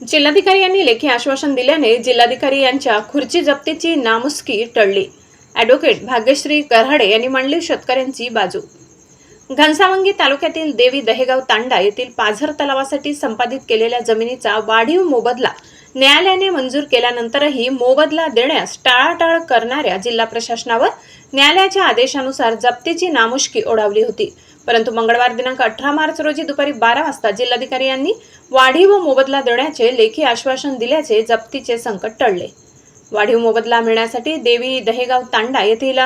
जिल्हाधिकारी यांनी लेखी आश्वासन दिल्याने जिल्हाधिकारी यांच्या खुर्ची जप्तीची नामुस्की टळली. ॲडव्होकेट भाग्यश्री कराडे यांनी मांडली शेतकऱ्यांची बाजू. घनसावंगी तालुक्यातील देवी दहेगाव तांडा येथील पाझर तलावासाठी संपादित केलेल्या जमिनीचा वाढीव मोबदला न्यायालयाने मंजूर केल्यानंतरही मोबदला देण्यास टाळाटाळ करणाऱ्या जिल्हा प्रशासनावर न्यायालयाच्या आदेशानुसार जप्तीची नामुष्की ओढावली होती. परंतु मंगळवार दिनांक अठरा मार्च रोजी दुपारी बारा वाजता जिल्हाधिकारी यांनी वाढीव मोबदला देण्याचे लेखी आश्वासन दिल्याचे जप्तीचे संकट टळले. वाढीव मोबदला मिळण्यासाठी देवी दहेगाव तांडा येथील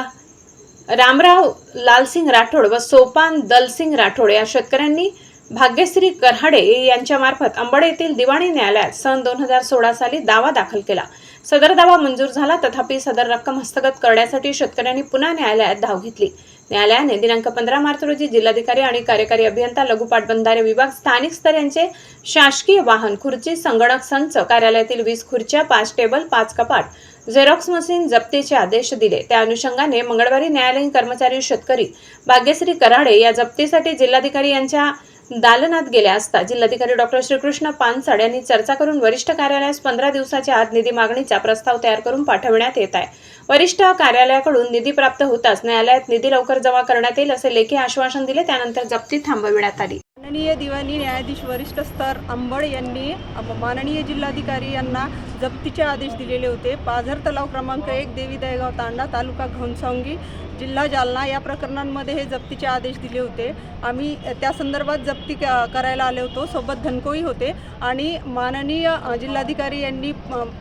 रामराव लालसिंग राठोड व सोपान दलसिंग राठोड या शेतकऱ्यांनी भाग्यश्री कऱ्हाडे यांच्यामार्फत अंबड येथील दिवाणी न्यायालयात सन दोन हजार सोळा साली दावा दाखल केला. सदर दावा मंजूर झाला तथापि सदर रक्कम हस्तगत करण्यासाठी शेतकऱ्यांनी पुन्हा न्यायालयात धाव घेतली. न्यायालयाने दिनांक पंधरा मार्च रोजी जिल्हाधिकारी आणि कार्यकारी अभियंता लघुपाट बंधारे विभाग स्थानिक स्तर यांचे शासकीय वाहन खुर्ची संगणक संच कार्यालयातील वीस खुर्च्या पाच टेबल पाच कपाट झेरॉक्स मशीन जप्तीचे आदेश दिले. त्या अनुषंगाने मंगळवारी न्यायालयीन कर्मचारी शेतकरी भाग्यश्री कराडे या जप्तीसाठी जिल्हाधिकारी यांच्या दालनात गेल्या असता जिल्हाधिकारी डॉक्टर श्रीकृष्ण पानसड यांनी चर्चा करून वरिष्ठ कार्यालयास पंधरा दिवसाच्या आत निधी मागणीचा प्रस्ताव तयार करून पाठविण्यात येत आहे. वरिष्ठ कार्यालयाकडून निधी प्राप्त होताच न्यायालयात निधी लवकर जमा करण्यात येईल असे लेखी आश्वासन दिले त्यानंतर जप्ती थांबविण्यात आली. माननीय दिवाणी न्यायाधीश वरिष्ठ स्तर अंबड यांनी माननीय जिल्हाधिकारी यांना जप्तीचे आदेश दिलेले होते. पाझर तलाव क्रमांक एक देवी दयगाव तांडा तालुका घनसावंगी जिल्हा जालना या प्रकरणांमध्ये हे जप्तीचे आदेश दिले होते. आम्ही त्या संदर्भात जप्ती क- करायला आले होतो. सोबत धनकोही होते आणि माननीय जिल्हाधिकारी यांनी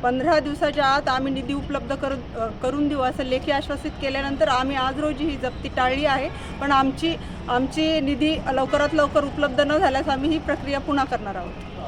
पंधरा दिवसाच्या आत आम्ही निधी उपलब्ध करून करून देऊ असं लेखी आश्वासित केल्यानंतर आम्ही आज रोजी ही जप्ती टाळली आहे. पण आमची आमची निधी लवकरात लवकर उपलब्ध न झाल्यास आम्ही ही प्रक्रिया पुन्हा करणार आहोत.